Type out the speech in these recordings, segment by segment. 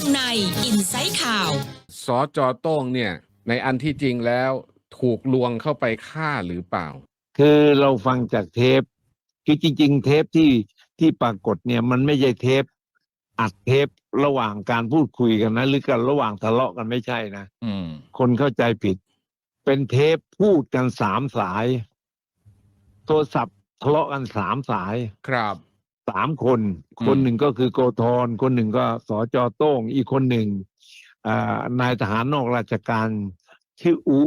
งในอินไซต์ข่าว สจโต้งเนี่ยในอันที่จริงแล้วถูกลวงเข้าไปฆ่าหรือเปล่า คือเราฟังจากเทป คือจริง ๆ เทปที่ที่ปรากฏเนี่ยมันไม่ใช่เทป อัดเทประหว่างการพูดคุยกันนะ หรือกันระหว่างทะเลาะกันไม่ใช่นะอืม คนเข้าใจผิด เป็นเทปพูดกันสามสาย โทรศัพท์ทะเลาะกันสามสาย ครับ สามคนอืมคนหนึ่งก็คือโกธรคนหนึ่งก็สจโต้ง อีกคนหนึ่งอ่านายทหารนอกราชการชื่ออุ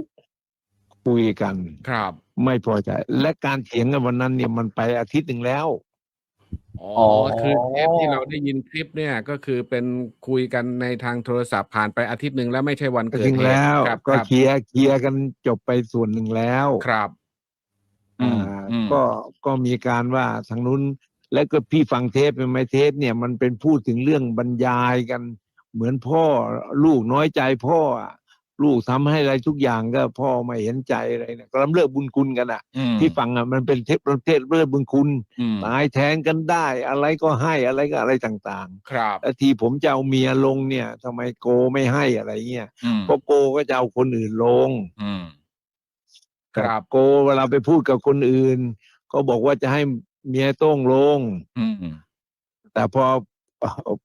คุยกัน ครับ ไม่พอใจ และการเถียงกันวันนั้นเนี่ยมันไปอาทิตย์หนึ่งแล้วอ๋ออ๋อคือเทปที่เราได้ยินคลิปเนี่ยก็คือเป็นคุยกันในทางโทรศัพท์ผ่านไปอาทิตย์หนึ่งแล้วไม่ใช่วันก็เกิดถึงเหตุแล้วครับก็ครับเคลียร์เคลียร์กันจบไปส่วนหนึ่งแล้วครับอืมอ่าอืมก็ก็มีการว่าทางนู้น แล้วก็พี่ฟังเทปเป็นไหมเทปเนี่ยมันเป็นพูดถึงเรื่องบรรยายกัน เหมือนพ่อลูกน้อยใจพ่ออะลูกทำให้อะไรทุกอย่างก็พ่อไม่เห็นใจอะไรเนี่ยก็ลำเลิกบุญคุณกันอะอืมที่ฟังอะมันเป็นเทปประเทศเลิกบุญคุณอืมตายแทนกันได้ อะไรก็ให้อะไรก็อะไรต่างครับๆแล้วทีผมจะเอาเมียลงเนี่ยทำไมโกไม่ให้อะไรเงี้ยอืมเพราะโกก็จะเอาคนอื่นลงอืมครับโกเวลาไปพูดกับคนอื่น ก็บอกว่าจะให้ เมียโต้งลง อืม แต่พอ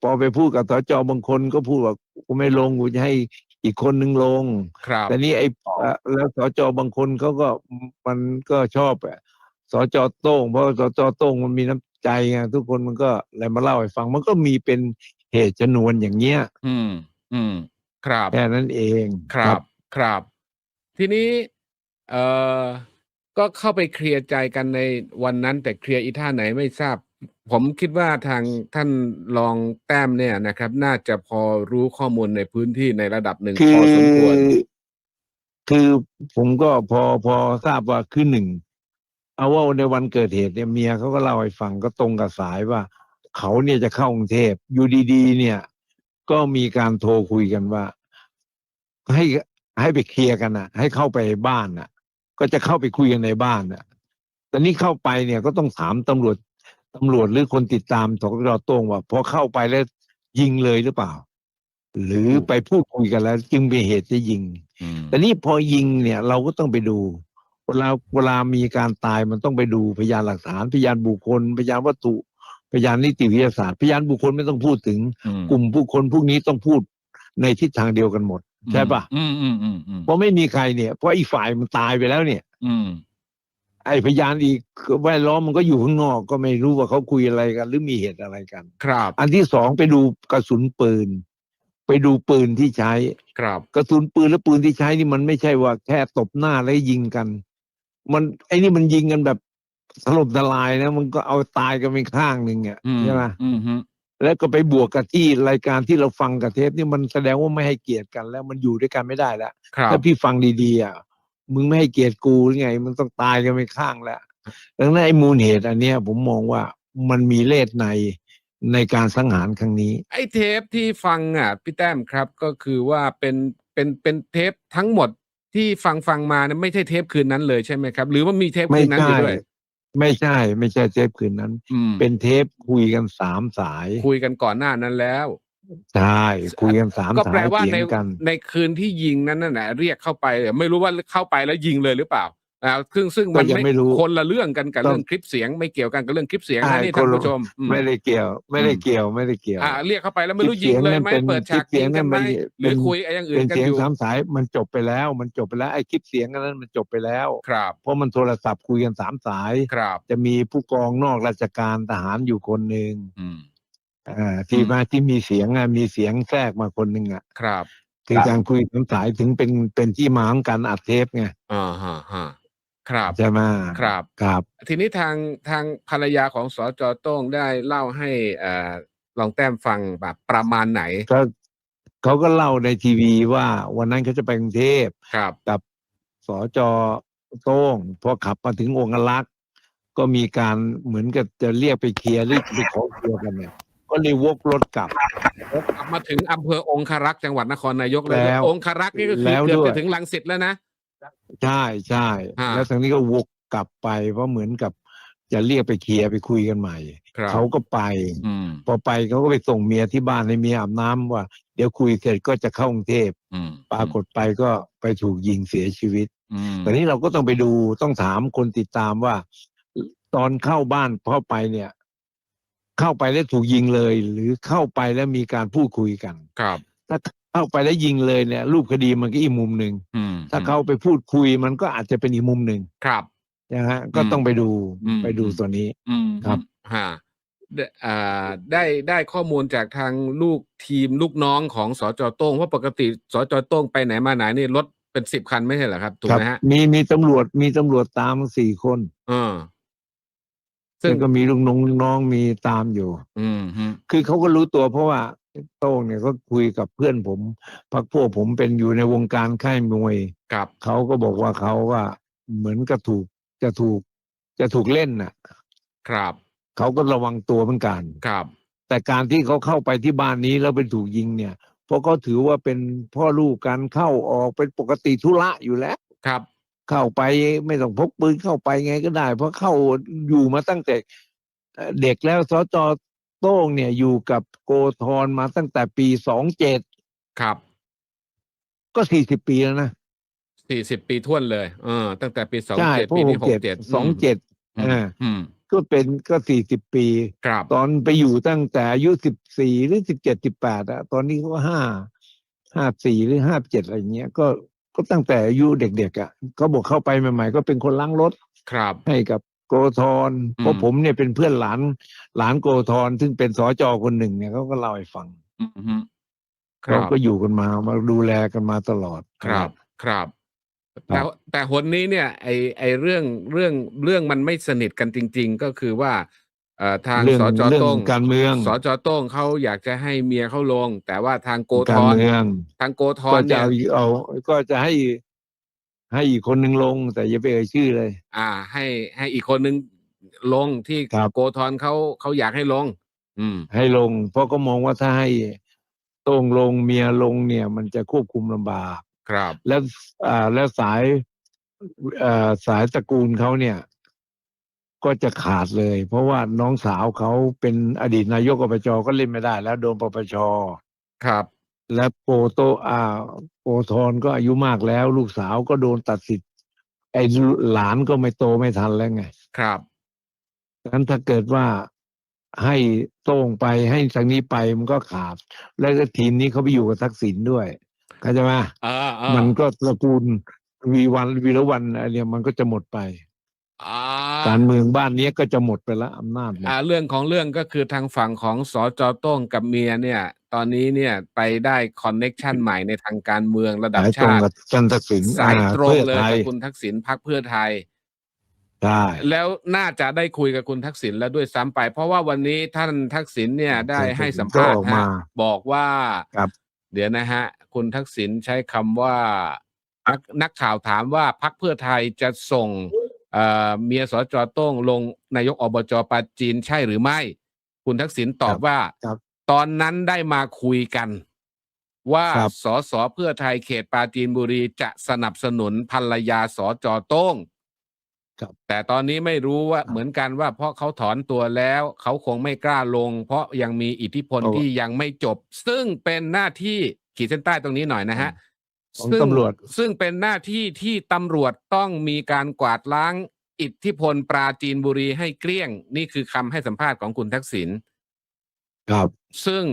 พอไปพูดกับสจบางคนก็พูดว่ากูไม่ลงกูจะให้อีกคนนึงลง ครับ แต่นี่ไอ้เอ่อแล้วสจบางคนเขาก็มันก็ชอบอะสจโต้งเพราะสจโต้งมันมีน้ำใจไงทุกคนมันก็อะไรมาเล่าให้ฟัง มันก็มีเป็นเหตุชนวนอย่างเงี้ยอืม อืม ครับ แค่นั้นเอง ครับ ครับ ทีนี้ เอ่อ ก็เข้าไปเคลียร์ใจกันในวันนั้น แต่เคลียร์อีท่าไหนไม่ทราบ ผมคิดว่าทางท่านรองแต้มเนี่ยนะครับ น่าจะพอรู้ข้อมูลในพื้นที่ในระดับหนึ่งคืพออสมควร คือผมก็พอพอทราบว่าคือหนึ่งเอาว่าในวันเกิดเหตุเนี่ยเมียเขาก็เล่าให้ฟังก็ตรงกับสายว่า เขาเนี่ยจะเข้ากรุงเทพอยู่ดีๆ เนี่ย ก็มีการโทรคุยกันว่า ให้ให้ไปเคลียร์กันอะ ให้เข้าไปบ้านอะ ก็จะเข้าไปคุยกันในบ้านอะแต่นี่เข้าไปเนี่ยก็ต้องถามตำรวจตำรวจหรือคนติดตามสกรโต้งว่าพอเข้าไปแล้วยิงเลยหรือเปล่า หรือไปพูดคุยกันแล้ว จึงมีเหตุจะยิงอืมแต่นี่พอยิงเนี่ยเราก็ต้องไปดู เวลาเวลามีการตายมันต้องไปดูพยานหลักฐานพยานบุคคล พยานวัตถุ พยานนิติวิทยาศาสตร์ พยานบุคคลไม่ต้องพูดถึงอืมกลุ่มผู้คนพวกนี้ต้องพูดในทิศทางเดียวกันหมด ใช่ปะอืมอืมอืมอืมเพราะไม่มีใครเนี่ย เพราะอีกฝ่ายมันตายไปแล้วเนี่ย อืมไอ้พยานอีกแวดล้อมมันก็อยู่ข้างนอกก็ไม่รู้ว่าเขาคุยอะไรกัน หรือมีเหตุอะไรกัน ครับ อันที่สองไปดูกระสุนปืน ไปดูปืนที่ใช้ ครับกระสุนปืนและปืนที่ใช้นี่มันไม่ใช่ว่าแค่ตบหน้าแล้วยิงกัน มันไอ้นี่มันยิงกันแบบสลบทลายนะ มันก็เอาตายกันไปข้างหนึ่งอะอืมใช่ไหมอืมฮึ แล้วก็ไปบวกกับที่รายการที่เราฟังกับเทปนี่มันแสดงว่าไม่ให้เกียรติกัน แล้วมันอยู่ด้วยกันไม่ได้แล้วครับ ถ้าพี่ฟังดีๆอะมึงไม่ให้เกียรติกูหรือไง มันต้องตายกันไปข้างแล้วดังนั้นไอ้มูลเหตุอันเนี้ย ผมมองว่ามันมีเลสในในการสังหารครั้งนี้ ไอ้เทปที่ฟังอะพี่แต้มครับก็คือว่าเป็นเป็นเป็นเทปทั้งหมดที่ฟังฟังมาเนี่ยไม่ใช่เทปคืนนั้นเลยใช่ไหมครับ หรือว่ามีเทปไม่คืนนั้นอใช่ยู่ด้วย ไม่ใช่ไม่ใช่เทปคืนนั้น อืมเป็นเทปคุยกันสามสาย คุยกันก่อนหน้านั้นแล้ว ใช่ คุยกันสามก็สาแปลยว่าเถียในงกัน ในคืนที่ยิงนั้นน่ะนะเรียกเข้าไปเนี่ยไม่รู้ว่าเข้าไปแล้วยิงเลยหรือเปล่า อ่าซึ่งซึ่งมันก็ยังไม่รู้คนละเรื่องกันกับต้อง เรื่องคลิปเสียงไม่เกี่ยวกันกับเรื่องคลิปเสียงใช่นะนี่คท่านนละผู้ชมอืมไม่ได้เกี่ยว ไม่ได้เกี่ยวไม่ได้เกี่ยว อ่าเรียกเข้าไปแล้วไม่รู้คลิยิปงเสียงเลยนั่นไหมเป็นเปิดฉากคลิปเสียิยงงกันไหมนั่นมันหรือเป็นคุยอะไรอย่างอื่เป็นนกันเสียองยู่สามสายมันจบไปแล้ว มันจบไปแล้วไอ้คลิปเสียงอันนั้นมันจบไปแล้ว ครับเพราะมันโทรศัพท์คุยกันสามสาย ครับ จะมีผู้กองนอกราชการทหารอยู่คนหนึ่งอืม อ่าที่อืม มาที่มีเสียงอะมีเสียงแทรกมาคนหนึ่งอะครับถึงการคุยสามสายถึงเป็นเป็นที่มาของการอัดเทปไงอ่าฮะฮะ ครับใช่ไหมครับ ครับ ทีนี้ทางทางภรรยาของสจโต้งได้เล่าให้เอ่อลองแต้มฟังแบบประมาณไหนก็เขาก็เล่าในทีวีว่า วันนั้นเขาจะไปกรุงเทพครับ กับสจโต้งพอขับมาถึงองคลักษ์ก็มีการเหมือนกับจะเรียกไปเคลียร์หรือไปขอเคลียร์กันเนี่ย ก็เลยวกรถกลับ กลับมาถึงอำเภอองคารักษ์จังหวัดนครนายกเลยแล้ว องคารักษ์นี่ก็คือแล้วเกือบด้วย จะถึงลังสิตแล้วนะ ใช่ใช่อ่าแล้วทางนี้ก็วกกลับไป เพราะเหมือนกับจะเรียกไปเคลียร์ไปคุยกันใหม่ ครับ เขาก็ไป อืมพอไปเขาก็ไปส่งเมียที่บ้านให้เมียอาบน้ำว่า เดี๋ยวคุยเสร็จก็จะเข้ากรุงเทพอืมปรากฏไปก็ไปถูกยิงเสียชีวิต อืม ตอนนี้เราก็ต้องไปดูต้องถามคนติดตามว่า ตอนเข้าบ้านเข้าไปเนี่ย เข้าไปแล้วถูกยิงเลย หรือเข้าไปแล้วมีการพูดคุยกัน ครับ ถ้า เข้าไปแล้วยิงเลยเนี่ย รูปคดีมันก็อีกมุมหนึ่งอืมถ้าเขาไปพูดคุยมันก็อาจจะเป็นอีกมุมหนึ่งครับนะฮะก็ต้องไปดูอืมไปดูตัวนี้อืมครับฮะได้อ่าได้ได้ข้อมูลจากทางลูกทีมลูกน้องของสจโต้งว่าปกติสจโต้งไปไหนมาไหนนี่รถเป็นสิบคันไม่ใช่เหรอครับถูกครับไหมฮะมีมีตำรวจมีตำรวจตามสี่คนเออซึ่ซึ่งงก็มีลูกน้องน้องมีตามอยู่ อืมฮึคือเขาก็รู้ตัวเพราะว่า โต้งเนี่ยก็คุยกับเพื่อนผมพักพวกผมเป็นอยู่ในวงการค่ายมวยกับเขาก็บอกว่าเขาว่าเหมือนกับถูกจะถูกจะถูกเล่นน่ะ ครับเขาก็ระวังตัวเหมือนกันครับ แต่การที่เขาเข้าไปที่บ้านนี้แล้วไปถูกยิงเนี่ยเพราะเขาถือว่าเป็นพ่อลูกกันเข้าออกเป็นปกติธุระอยู่แล้วครับ เข้าไปไม่ต้องพกปืนเข้าไปไงก็ได้ เพราะเข้าอยู่มาตั้งแต่เอ่อเด็กแล้วสจ โต้งเนี่ยอยู่กับโกธรมาตั้งแต่ปีสองเจ็ดครับ ก็สี่สิบปีแล้วนะสี่สิบปีท้วนเลยเออตั้งแต่ปีสองใช่เจ็ดเพราะปีหนี้กหเจ็กดเจ็ดสองเจ็ดอืมอ่าอืมก็เป็นก็สี่สิบปี ครับ ตอนไปอยู่ตั้งแต่อายุสิบสี่หรือสิบเจ็ดสิบแปดอะตอนนี้เขาก็ห้าห้าสี่หรือห้าเจ็ดอะไรเงี้ยก็ก็ตั้งแต่อายุเด็กๆอะเขาบอกเข้าไปใหม่ ๆ ก็เป็นคนล้างรถ ครับ ให้กับ โกธรอืมเพราะผมเนี่ยเป็นเพื่อนหลาน หลานโกธรซึ่งเป็นสจคนหนึ่งเนี่ยเขาก็เล่าให้ฟังอืมฮึครัเราบก็อยู่กันมามาดูแลกันมาตลอดครับ ครับครัแต่บแต่หนนี้เนี่ยไอไอเรื่องเรื่องเรื่องมันไม่สนิทกันจริง ๆ ก็คือว่าเอ่อทางเรื่องสจเรื่องโต้งการเมืองสจโต้งเขาอยากจะให้เมียเขาลง แต่ว่าทางโกธการรเมืองทางโกธก็รจะเนี่ยเอาเอาก็จะให้ ให้อีกคนหนึ่งลง แต่อย่าไปเอ่ยชื่อเลย อ่า ให้ให้อีกคนนึงลงที่ครับ โกธรเขาเขาอยากให้ลง อืม ให้ลง เพราะก็มองว่าถ้าให้โต้งลงเมียลงเนี่ย มันจะควบคุมลำบาก ครับ แล้วอ่าแล้วสายเอ่อสายตระกูลเขาเนี่ย ก็จะขาดเลย เพราะว่าน้องสาวเขาเป็นอดีตนายกอบจก็เล่นไม่ได้ แล้วโดนปปช ครับ และโปโตอาโปทอนก็อายุมากแล้ว ลูกสาวก็โดนตัดสิทธิ์ไอ้หลานก็ไม่โตไม่ทันแล้วไง ครับดังนั้นถ้าเกิดว่าให้โต้งไปให้ทางนี้ไปมันก็ขาด แล้วก็ทีมนี้เขาไปอยู่กับทักษิณด้วยเข้าใจไหมเออเออมันก็ตระกูลวีวันวีรวันอะไรเนี่ยมันก็จะหมดไปอ่าการเมืองบ้านเนี้ยก็จะหมดไปแล้วอำนาจหมดอ่าเรื่องของเรื่องก็คือทางฝั่งของสจโต้งกับเมียเนี่ย ตอนนี้เนี่ยไปได้คอนเน็กชันใหม่ในทางการเมืองระดับสายตรงชาติ กับจันทักษิณสายอ่ตรงพื่อเลยไทกับคุณทักษิณพักเพื่อไทย ใช่ แล้วน่าจะได้คุยกับคุณทักษิณแล้วด้วยซ้ำไป เพราะว่าวันนี้ท่านทักษิณเนี่ยได้ให้สัมภาษก็อณ์อกฮะมาบอกว่าครับ เดี๋ยวนะฮะ คุณทักษิณใช้คำว่านักนักข่าวถามว่าพักเพื่อไทยจะส่งเอ่อเมียสจโต้งลงนายกอบจปราจีนใช่หรือไม่ คุณทักษิณตอบว่าครับ ตอนนั้นได้มาคุยกัน ว่าครับสสเพื่อไทยเขตปราจีนบุรีจะสนับสนุนภรรยาสจโต้งครับแต่ตอนนี้ไม่รู้ว่าครับเหมือนกันว่าเพราะเขาถอนตัวแล้ว เขาคงไม่กล้าลง เพราะยังมีอิทธิพลเอา ที่ยังไม่จบ ซึ่งเป็นหน้าที่ขีดเส้นใต้ตรงนี้หน่อยนะฮะ ของซึ่ตำรวจ ซึ่งเป็นหน้าที่ที่ตำรวจต้องมีการกวาดล้างอิทธิพลปราจีนบุรีให้เกลี้ยง นี่คือคำให้สัมภาษณ์ของคุณทักษิณ ครับ ซึ่ง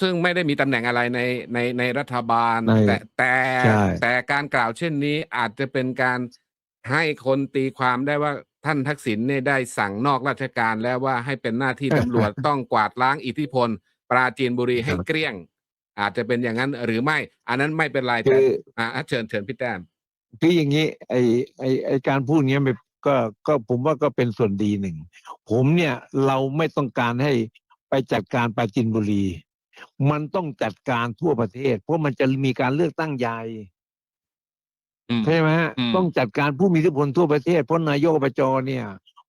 ซึ่งไม่ได้มีตำแหน่งอะไรในในในรัฐบาล ในแต่แต่ใช่ แต่การกล่าวเช่นนี้อาจจะเป็นการให้คนตีความได้ว่าท่านทักษิณเนี่ยได้สั่งนอกราชการแล้วว่าให้เป็นหน้าที่ตำรวจ ต้องกวาดล้างอิทธิพล ปราจีนบุรีให้เกลี้ยง อาจจะเป็นอย่างนั้นหรือไม่ อันนั้นไม่เป็นไรคืแต่อ อ่าเชิญเชิญพี่แต้ม คืออย่างนี้ไอไอไอการพูดเนี้ยมันก็ก็ผมว่าก็เป็นส่วนดีหนึ่ง ผมเนี่ยเราไม่ต้องการให้ ไปจัดการปราจินบุรี มันต้องจัดการทั่วประเทศ เพราะมันจะมีการเลือกตั้งใหญ่อืมใช่ไหมฮะอืมต้องจัดการผู้มีอิทธิพลทั่วประเทศเพราะนายกอบจเนี่ย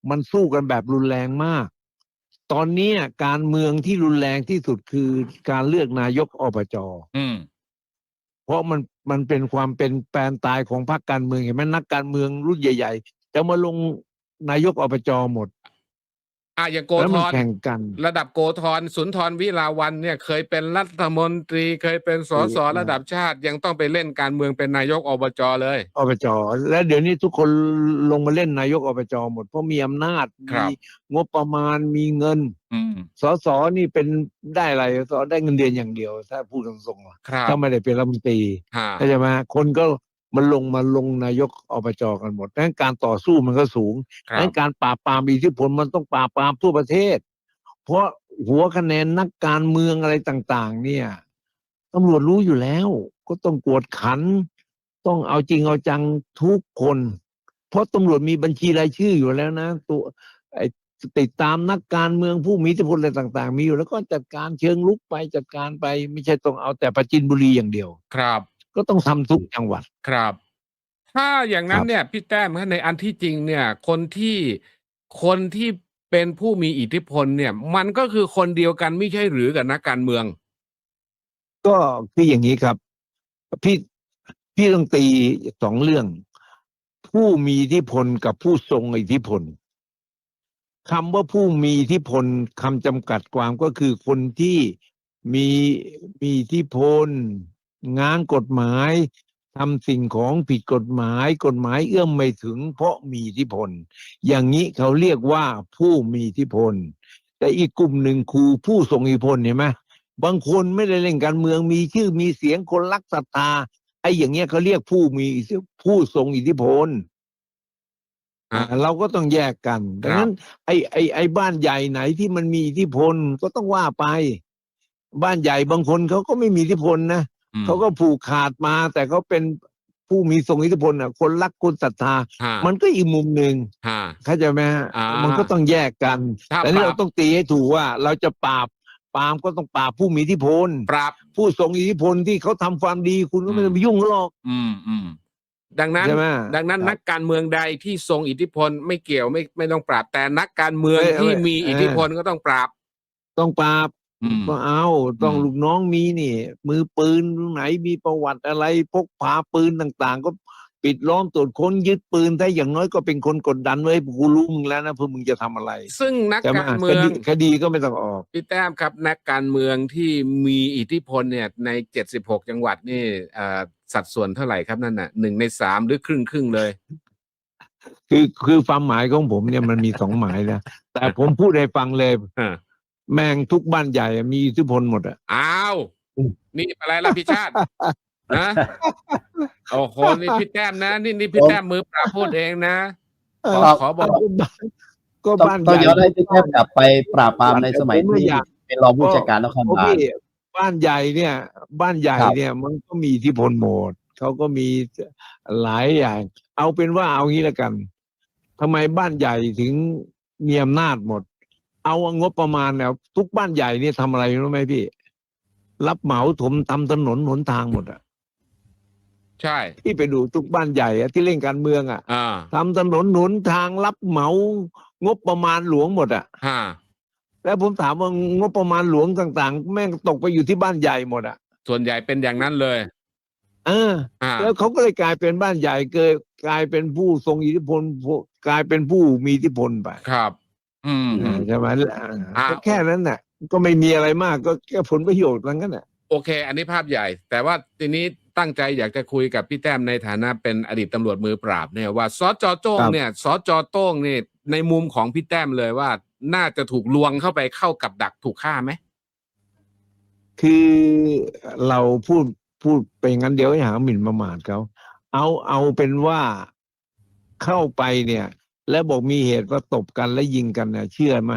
มันสู้กันแบบรุนแรงมาก ตอนเนี้ยการเมืองที่รุนแรงที่สุดคือการเลือกนายกอบจอืมเพราะมันมันเป็นความเป็นแปลนตายของพรรคการเมืองเห็นไหมนักการเมืองรุ่นใหญ่ ๆ จะมาลงนายกอบจหมด อะอย่างโกแล้วธมันรแข่งกัน ระดับโกธรสุนทรวิลาวันเนี่ยเคยเป็นรัฐมนตรีเคยเป็นสสอืมระดับชาติยังต้องไปเล่นการเมืองเป็นนายกอบจเลยอบจและเดี๋ยวนี้ทุกคนลงมาเล่นนายกอบจหมด เพราะมีอำนาจครับมีงบประมาณมีเงินอืมสสนี่เป็นได้อะไรสสได้เงินเดือนอย่างเดียว ถ้าพูดตรงๆอะครับถ้าไม่ได้เป็นรัฐมนตรีฮะเข้าใจไหมคนก็ มันลงมาลงนายกอบจกันหมดดังนั้นการต่อสู้มันก็สูงคดังรันั้บนการปราบปรามอิทธิพลมันต้องปราบปรามทั่วประเทศ เพราะหัวคะแนนนักการเมืองอะไรต่าง ๆ เนี่ยตำรวจรู้อยู่แล้ว ก็ต้องกวดขัน ต้องเอาจริงเอาจังทุกคน เพราะตำรวจมีบัญชีรายชื่ออยู่แล้วนะ ตัวไอ้ติดตามนักการเมืองผู้มีอิทธิพลอะไรต่าง ๆ มีอยู่แล้วก็จัดการเชิงลุกไปจัดการไป ไม่ใช่ต้องเอาแต่ประจินบุรีอย่างเดียว ครับ ก็ต้องทำทุกจังหวัดครับ ถ้าอย่างนั้คนรับเนี่ยพี่แต้มฮะในอันที่จริงเนี่ย คนที่คนที่เป็นผู้มีอิทธิพลเนี่ย มันก็คือคนเดียวกันไม่ใช่หรือกับนักการเมือง ก็คืออย่างนี้ครับพี่พี่ต้องตีสองเรื่อง ผู้มีอิทธิพลกับผู้ทรงอิทธิพลคำว่าผู้มีอิทธิพลคำจำกัดความก็คือคนที่มีมีอิทธิพล งานกฎหมายทำสิ่งของผิดกฎหมายกฎหมายเอื้อมไม่ถึง เพราะมีอิทธิพล อย่างนี้เขาเรียกว่าผู้มีอิทธิพล แต่อีกกลุ่มหนึ่งคือผู้ทรงอิทธิพลเห็นไหมบางคนไม่ได้เล่นการเมืองมีชื่อมีเสียงคนรักศรัทธาไอ้อย่างเงี้ยเขาเรียกผู้มีอิทธิผู้ทรงอิทธิพลอะอ่าเราก็ต้องแยกกันดังนั้น ไอ้ไอ้ไอ้บ้านใหญ่ไหนที่มันมีอิทธิพลก็ต้องว่าไป บ้านใหญ่บางคนเขาก็ไม่มีอิทธิพลนะอืม เขาก็ผูกขาดมาแต่เขาเป็นผู้มีทรงอิทธิพลอะ คนรักคนศรัทธาฮะมันก็อีกมุมหนึ่งฮะเข้าใจไหมฮะอ่ามัมันก็ต้องแยกกันถ้าแต่นี่ปราบเราต้องตีให้ถูกว่า เราจะปราบปรามก็ต้องปราบผู้มีอิทธิพลปรับผู้ทรงอิทธิพลที่เขาทำความดีคุณก็ไม่ต้องไปยุ่งเขาหรอก อืมอืมดังนั้นใช่ไหมดังนั้นครับนักการเมืองใดที่ทรงอิทธิพลไม่เกี่ยวไม่ไม่ต้องปราบแต่นักการเมืองไม่ที่ไม่มีอิทธิพลก็ต้องปราบ ต้องปราบอืม ก็เอาต้องอืมลูกน้องมีนี่ มือปืนตรงไหนมีประวัติอะไรพกพาปืนต่าง ๆ ก็ปิดล้อมตรวจค้นยึดปืนถ้าอย่างน้อยก็เป็นคนกดดันไว้กูรู้มึงแล้วนะเพื่อมึงจะทำอะไร ซึ่งนักใช่ไหมการเมืคองดีคดีก็ไม่ต้องออกพี่แต้มครับ นักการเมืองที่มีอิทธิพลเนี่ยในเจ็ดสิบหกจังหวัดนี่เอ่อสัดส่วนเท่าไหร่ครับนั่นน่ะหนึ่งในสามหรือครึ่งครึ่งๆเลยคือคือความหมายของผมเนี่ยมันมีสองหมายนะแต่ผมพูดให้ฟังเลยอ่า แม่งทุกบ้านใหญ่มีอิทธิพลหมดอะอ้าวอืมนี่อะไรล่ะพี่ชาตินะโอ้โหนี่พี่แต้มนะ นี่นี่พี่ผมแต้มมือปราบพูดเองนะขอครับขอบอกก็ต้องบ้านใหต้องญ่ย้อนให้พี่แก้มกลับไปปราบปรามในสมัยผมไม่ที่อยากเป็นรองผู้จัดการนครเพราะบาลพี่บ้านใหญ่เนี่ย บ้านใหญ่ครับเนี่ย มันก็มีอิทธิพลหมดเขาก็มีหลายอย่าง เอาเป็นว่าเอางี้ละกันทำไมบ้านใหญ่ถึงมีอำนาจหมด เอางบประมาณเนี่ยทุกบ้านใหญ่เนี่ยทำอะไรรู้ไหมพี่ รับเหมาถมทำถนนหนทางหมดอะใช่ที่ไปดูทุกบ้านใหญ่อะที่เล่นการเมืองอะอ่าทำถนนหนทางรับเหมางบประมาณหลวงหมดอะฮะแล้วผมถามว่างบประมาณหลวงต่าง ๆ แม่งตกไปอยู่ที่บ้านใหญ่หมดอะส่วนใหญ่เป็นอย่างนั้นเลยเออ อ่าแล้วเขาก็เลยกลายเป็นบ้านใหญ่เกิดกลายเป็นผู้ทรงอิทธิพลผู้กลายเป็นผู้มีอิทธิพลไป ครับ อืมใช่ไหมอ่าก็แค่นั้นน่ะ ก็ไม่มีอะไรมากก็แค่ผลประโยชน์นั้นน่ะ โอเค อันนี้ภาพใหญ่ แต่ว่าทีนี้ตั้งใจอยากจะคุยกับพี่แต้มในฐานะเป็นอดีตตำรวจมือปราบเนี่ยว่าสจโต้งครับเนี่ยสจโต้งเนี่ยในมุมของพี่แต้มเลยว่า น่าจะถูกลวงเข้าไปเข้ากับดักถูกฆ่าไหมคือเราพูดพูดไปงั้นเดี๋ยวให้หาหมิ่นประมาทเขาเอาเอาเป็นว่าเข้าไปเนี่ย แล้วบอกมีเหตุว่าตบกันและยิงกันเนี่ยเชื่อไหม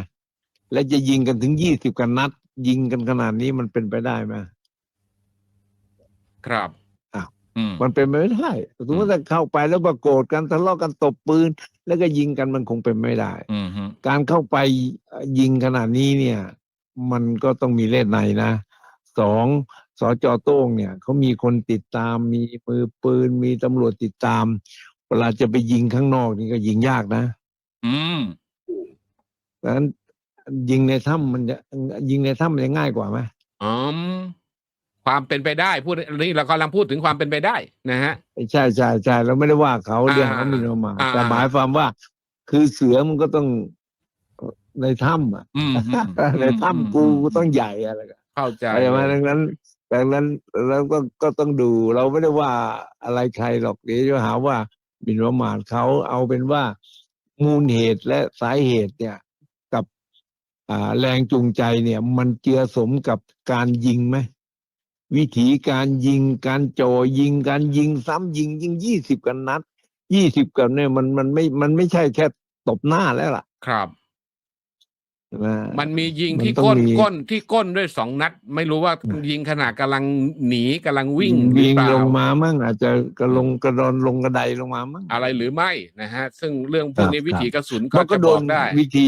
และจะยิงกันถึงยี่สิบกันนัด ยิงกันขนาดนี้มันเป็นไปได้ไหมครับอ้าวอืมมันเป็นไปไม่ได้สมมติถ้าเข้าไปแล้วประโกรธกันทะเลาะกันตบปืน แล้วก็ยิงกันมันคงเป็นไม่ได้อืมฮึการเข้าไปยิงขนาดนี้เนี่ย มันก็ต้องมีเล่นในนะสองสจโต้งเนี่ยเขามีคนติดตาม มีมือปืนมีตำรวจติดตาม เวลาจะไปยิงข้างนอกนี่ก็ยิงยากนะ อืมดังนั้นยิงในถ้ำมันจะยิงในถ้ำมันจะง่ายกว่าไหมอืมความเป็นไปได้พูดนี่เรากำลังพูดถึงความเป็นไปได้นะฮะใช่ใช่ใช่เราไม่ได้ว่าเขาอ่าเรื่องเขาหมีประมาทอ่าแต่หมายความว่า คือเสือมันก็ต้องในถ้ำอะอืมอืมอืมในถ้ำกูก็ต้องใหญ่อะไรกันเข้าใจอะไรมาดังนั้นดังนั้นเราก็ก็ต้องดู เราไม่ได้ว่าอะไรใครหรอกเดี๋ยวจะหาว่า บินประมาทเขาเอาเป็นว่ามูลเหตุและสาเหตุเนี่ยกับแรงจูงใจเนี่ย มันเจือสมกับการยิงไหมวิธีการยิงการจ่อยิงการยิงซ้ำยิงยิงยี่สิบกันนัดยี่สิบกันเนี่ยมันมันไม่มันไม่ใช่แค่ตบหน้าแล้วล่ะ ครับ ใช่ไหม มันมียิงมันที่ต้องก้นมี ก้นที่ก้นด้วยสองนัด ไม่รู้ว่าอืมยิงขณะกำลังหนีกำลังวิ่งหรือยิงเปล่าลงมามั่งอาจจะกระลงกระดอนลงกระไดลงมามั่ง อะไรหรือไม่นะฮะ ซึ่งเรื่องพวกนี้ครับ วิถีกระสุนมัก็นก็จะโดบอนกได้วิธี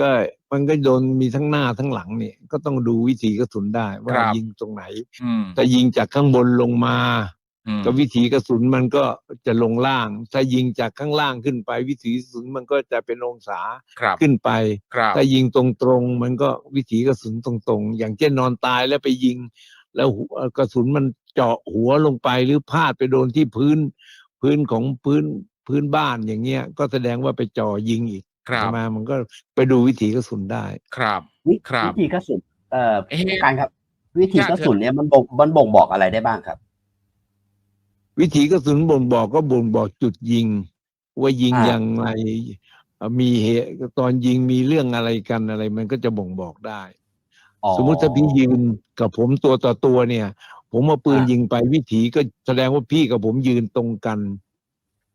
ก็มันก็โดนมีทั้งหน้าทั้งหลังเนี่ยก็ต้องดูวิธีกระสุนได้ว่าครับยิงตรงไหน อืมถ้ายิงจากข้างบนลงมาอืม ก็วิถีกระสุนมันก็จะลงล่าง ถ้ายิงจากข้างล่างขึ้นไป วิถีกระสุนมันก็จะเป็นองศาครับขึ้นไปครับถ้ายิงตรงๆมันก็วิถีกระสุนตรงๆ อย่างเช่นนอนตายแล้วไปยิง แล้วหัวกระสุนมันเจาะหัวลงไปหรือพลาดไปโดนที่พื้น พื้นของพื้นพื้นบ้านอย่างเงี้ย ก็แสดงว่าไปจ่อยิงอีกครับใช่ไหมมันก็ไปดูวิถีกระสุนได้ครับวิครับวิธีกระสุนเอ่อเอ๊ะการครับ วิธีกระสุนเนี่ยมันบ่งมันบ่งบอกอะไรได้บ้างครับ วิถีกระสุนบ่งบอกก็บ่งบอกจุดยิง ว่ายิงอ่าอย่างไรเอ่อมีเหตุตอนยิงมีเรื่องอะไรกันอะไร มันก็จะบ่งบอกได้อ๋อสมมุติถ้าพี่ยืนกับผมตัวต่อตัวเนี่ย ผมเอาปืนอ่ายิยิงไปวิถีก็แสดงว่าพี่กับผมยืนตรงกัน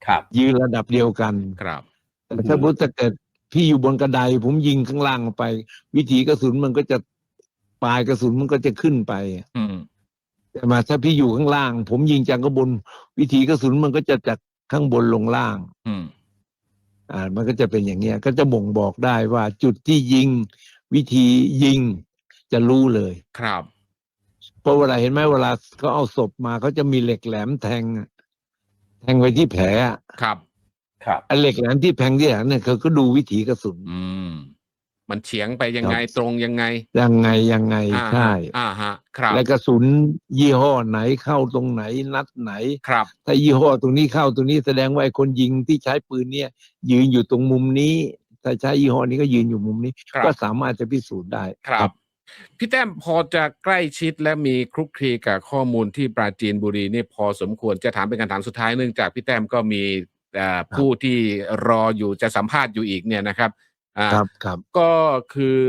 ครับ ยืนระดับเดียวกันครับแต่ถ้าสมมุติถ้าเกิดพี่อยู่บนกระไดผมยิงข้างล่างไป วิถีกระสุนมันก็จะปลายกระสุนมันก็จะขึ้นไป อืม แต่มาถ้าพี่อยู่ข้างล่าง ผมยิงจากข้างบน วิถีกระสุนมันก็จะจากข้างบนลงล่าง อืม อ่า มันก็จะเป็นอย่างเงี้ย ก็จะบ่งบอกได้ว่าจุดที่ยิง วิธียิงจะรู้เลยครับ เพราะเวลาเห็นไหมเวลาเขาเอาศพมาเขาจะมีเหล็กแหลมแทงอะแทงไปที่แผลอะครับ ครับ ไอ้เหล็กแหลมที่แทงที่แผลเนี่ยเขาก็ดูวิถีกระสุน อืม มันเฉียงไปยังไงตรงยังไง ยังไงยังไงอ่าฮะใช่อ่าฮะ ครับ และกระสุนยี่ห้อไหนเข้าตรงไหนนัดไหนครับ ถ้ายี่ห้อตรงนี้เข้าตรงนี้แสดงว่าไอ้คนยิงที่ใช้ปืนเนี่ย ยืนอยู่ตรงมุมนี้ ถ้าใช้ยี่ห้อนี้ก็ยืนอยู่มุมนี้ครับก็สามารถจะพิสูจน์ได้ครับพี่แต้มพอจะใกล้ชิดและมีคลุกคลีกับข้อมูลที่ปราจีนบุรีนี่พอสมควรจะถามเป็นการถามสุดท้ายเนื่องจากพี่แต้มก็มีเอ่อผู้ที่รออยู่จะสัมภาษณ์อยู่อีกเนี่ยนะครับ อ่าครับครับก็คือ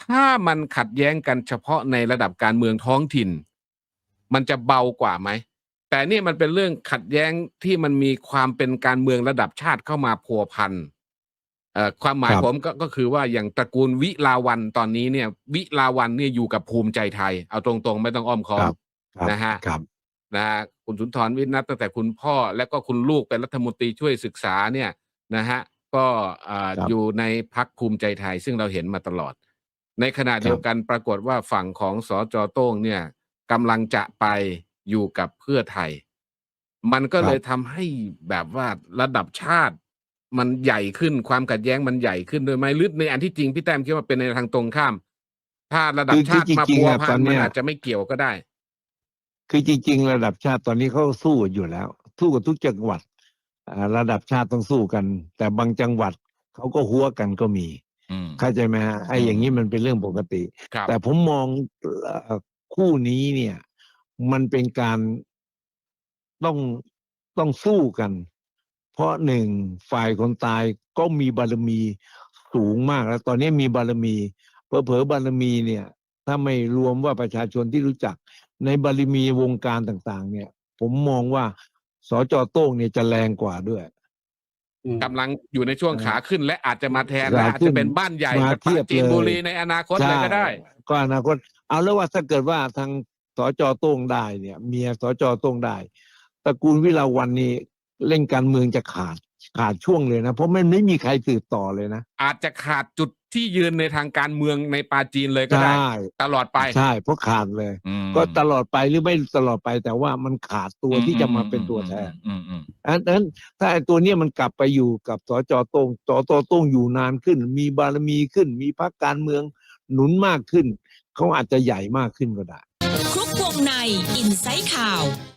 ถ้ามันขัดแย้งกันเฉพาะในระดับการเมืองท้องถิ่น มันจะเบากว่าไหม แต่นี่มันเป็นเรื่องขัดแย้งที่มันมีความเป็นการเมืองระดับชาติเข้ามาพัวพันเอ่อความหมายครับผมก็ก็คือว่าอย่างตระกูลวิลาวันตอนนี้เนี่ย วิลาวันเนี่ยอยู่กับภูมิใจไทย เอาตรงๆ ไม่ต้องอ้อมค้อคมรับครับนะฮะครับนะฮะคุณสุนทรวิทย์นัทตั้งแต่คุณพ่อ และก็คุณลูกเป็นรัฐมนตรีช่วยศึกษาเนี่ยนะฮะ ก็อ่าครับอยู่ในพักภูมิใจไทย ซึ่งเราเห็นมาตลอด ในขณะเดียวกันปรากฏว่าฝั่งของสจโต้งเนี่ยกำลังจะไปอยู่กับเพื่อไทย มันก็ครับเลยทำให้แบบว่าระดับชาติมันใหญ่ขึ้นความขัดแย้งมันใหญ่ขึ้นโดยไหมหรือในอันที่จริงพี่แต้มคิดว่าเป็นในทางตรงข้าม ถ้าระดับคือชาติคือมาจริงพัๆวอะพัตอนนเนี้มันยอาจจะไม่เกี่ยวก็ได้ คือจริง ๆ ระดับชาติตอนนี้เขาสู้กันอยู่แล้ว สู้กับทุกจังหวัดอ่า ระดับชาติต้องสู้กัน แต่บางจังหวัดเขาก็หัวกันก็มีอืมเข้าใจไหมฮะไอ้อย่างนี้มันเป็นเรื่องปกติครับแต่ผมมองเอ่อคู่นี้เนี่ย มันเป็นการต้องต้องสู้กัน เพราะหนึ่งฝ่ายคนตายก็มีบารมีสูงมากแล้ว ตอนนี้มีบารมีเผลอๆบารมีเนี่ย ถ้าไม่รวมว่าประชาชนที่รู้จัก ในบารมีวงการต่าง ๆ เนี่ย ผมมองว่า สจโต้งเนี่ยจะแรงกว่าด้วย กำลังอยู่ในช่วงขาขึ้น และอาจจะมาแทนขาและอาจขึ้จะนเป็นบ้านใหญ่มากับปเทียราบจีนเลยบุรีในอนาคตเลยก็ได้ใช่ก็อนาคต เอาแล้วว่าถ้าเกิดว่าทางสจโต้งได้เนี่ย เมียสจโต้งได้ตระกูลวิลาวันนี่เล่นการเมืองจะขาดขาดช่วงเลยนะ เพราะมันไม่มีใครสืบต่อเลยนะ อาจจะขาดจุด ที่ยืนในทางการเมืองในปาจีนเลยก็ใช่ได้ตลอดไปใช่เพราะขาดเลย อืมก็ตลอดไปหรือไม่ตลอดไปแต่ว่ามันขาดตัวที่จะมาเป็นตัวแทนอืมอืมอันนั้นถ้าไอ้ตัวเนี้ยมันกลับไปอยู่กับสจโต้งสจโต้งอยู่นานขึ้น มีบารมีขึ้น มีพรรคการเมืองหนุนมากขึ้นเขาอาจจะใหญ่มากขึ้นก็ได้ครุกวงในอินไซต์ข่าว